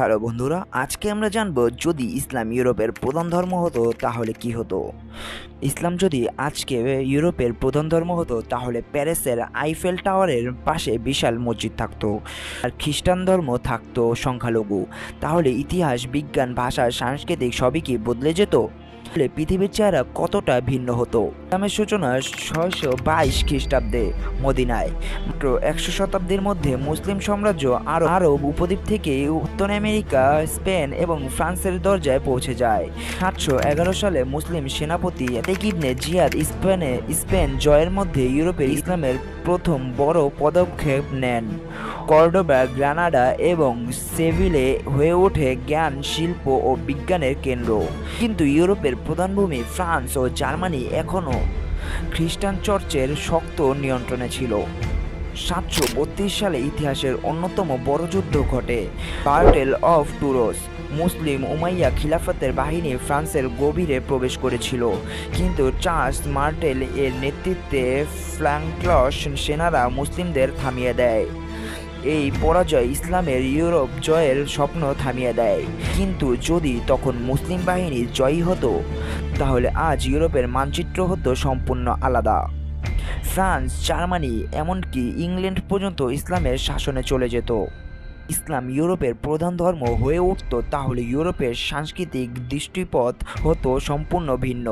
Hello বন্ধুরা, আজকে আমরা জানব যদি ইসলাম ইউরোপের প্রধান ধর্ম হতো তাহলে কি হতো? ইসলাম যদি আজকে ইউরোপের প্রধান ধর্ম হতো তাহলে প্যারিসের আইফেল টাওয়ারের পাশে বিশাল মসজিদ থাকতো আর খ্রিস্টান ধর্ম থাকতো সংখ্যালঘু। তাহলে ইতিহাস, বিজ্ঞান, ভাষা, সাংস্কৃতিক সবই কি বদলে যেত? পৃথিবীর চেহারা কতটা ভিন্ন হতো? ইসলামের সূচনা ছয়শো বাইশ খ্রিস্টাব্দে মদিনায়। মাত্র একশো শতাব্দীর মধ্যে মুসলিম সাম্রাজ্য আরব আরব উপদ্বীপ থেকে উত্তর আমেরিকা, স্পেন এবং ফ্রান্সের দরজায় পৌঁছে যায়। সাতশো এগারো সালে মুসলিম সেনাপতি তেকিবনে জিয়াদ স্পেনে, স্পেন জয়ের মধ্যে ইউরোপের ইসলামের প্রথম বড় পদক্ষেপ নেন। কর্ডোবা গ্রানাডা এবং সেভিলে হয়ে ওঠে জ্ঞান, শিল্প ও বিজ্ঞানের কেন্দ্র। কিন্তু ইউরোপের প্রধান ভূমি ফ্রান্স ও জার্মানি এখনও খ্রিস্টান চার্চের শক্ত নিয়ন্ত্রণে ছিল। সাতশো বত্রিশ সালে ইতিহাসের অন্যতম বড় যুদ্ধ ঘটে। বার্টেল অফ টুরোস, মুসলিম উমাইয়া খিলাফতের বাহিনী ফ্রান্সের গভীরে প্রবেশ করেছিল। কিন্তু চার্লস মার্টেল এর নেতৃত্বে ফ্ল্যাঙ্কলস সেনারা মুসলিমদের থামিয়ে দেয়। এই পরাজয় ইসলামের ইউরোপ জয়ের স্বপ্ন থামিয়ে দেয়। কিন্তু যদি তখন মুসলিম বাহিনী জয়ী হতো, তাহলে আজ ইউরোপের মানচিত্র হতো সম্পূর্ণ আলাদা। ফ্রান্স, জার্মানি, এমনকি ইংল্যান্ড পর্যন্ত ইসলামের শাসনে চলে যেত। ইসলাম ইউরোপের প্রধান ধর্ম হয়ে উঠত, তাহলে ইউরোপের সাংস্কৃতিক দৃষ্টিপথ হতো সম্পূর্ণ ভিন্ন।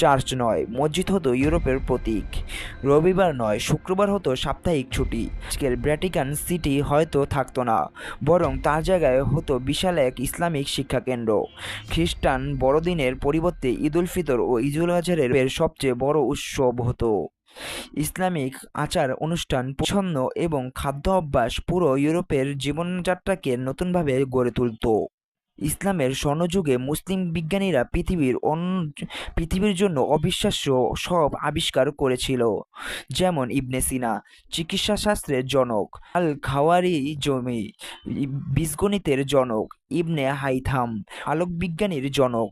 চার্চ নয়, মসজিদ হতো ইউরোপের প্রতীক। রবিবার নয়, শুক্রবার হতো সাপ্তাহিক ছুটি। আজকের ভ্যাটিকান সিটি হয়তো থাকতো না, বরং তার জায়গায় হতো বিশাল এক ইসলামিক শিক্ষা কেন্দ্র খ্রিস্টান বড়দিনের পরিবর্তে ঈদুল ফিতর ও ঈদুল আজহারের সবচেয়ে বড় উৎসব হতো। ইসলামিক আচার অনুষ্ঠান পছন্দ এবং খাদ্য অভ্যাস পুরো ইউরোপের জীবনযাত্রাকে নতুনভাবে গড়ে তুলত। ইসলামের স্বর্ণযুগে মুসলিম বিজ্ঞানীরা পৃথিবীর পৃথিবীর জন্য অবিশ্বাস্য সব আবিষ্কার করেছিল। যেমন ইবনে সিনা চিকিৎসা শাস্ত্রের জনক আল খাওয়ারি জমি বীজগণিতের জনক ইবনে হাইথাম আলোক বিজ্ঞানীর জনক।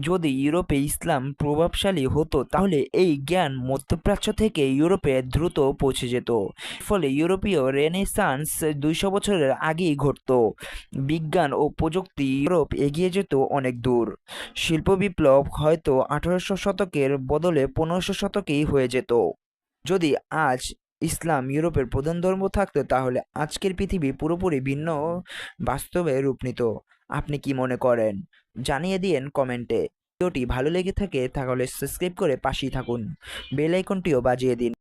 যদি ইউরোপে ইসলাম প্রভাবশালী হতো, তাহলে এই জ্ঞান মধ্যপ্রাচ্য থেকে ইউরোপে দ্রুত পৌঁছে যেত। ফলে ইউরোপীয় রেনেসান্স দুইশো বছরের আগেই ঘটত। বিজ্ঞান ও প্রযুক্তি ইউরোপ এগিয়ে যেত অনেক দূর। শিল্প বিপ্লব হয়তো আঠারোশো শতকের বদলে পনেরোশো শতকেই হয়ে যেত। যদি আজ ইসলাম ইউরোপের প্রধান ধর্ম থাকতো তাহলে আজকের পৃথিবী পুরোপুরি ভিন্ন বাস্তবে রূপ নিত আপনি কি মনে করেন? জানিয়ে দিয়েন কমেন্টে। ভিডিওটি ভালো লেগে থাকে তাহলে সাবস্ক্রাইব করে পাশেই থাকুন। বেল আইকনটিও বাজিয়ে দিন।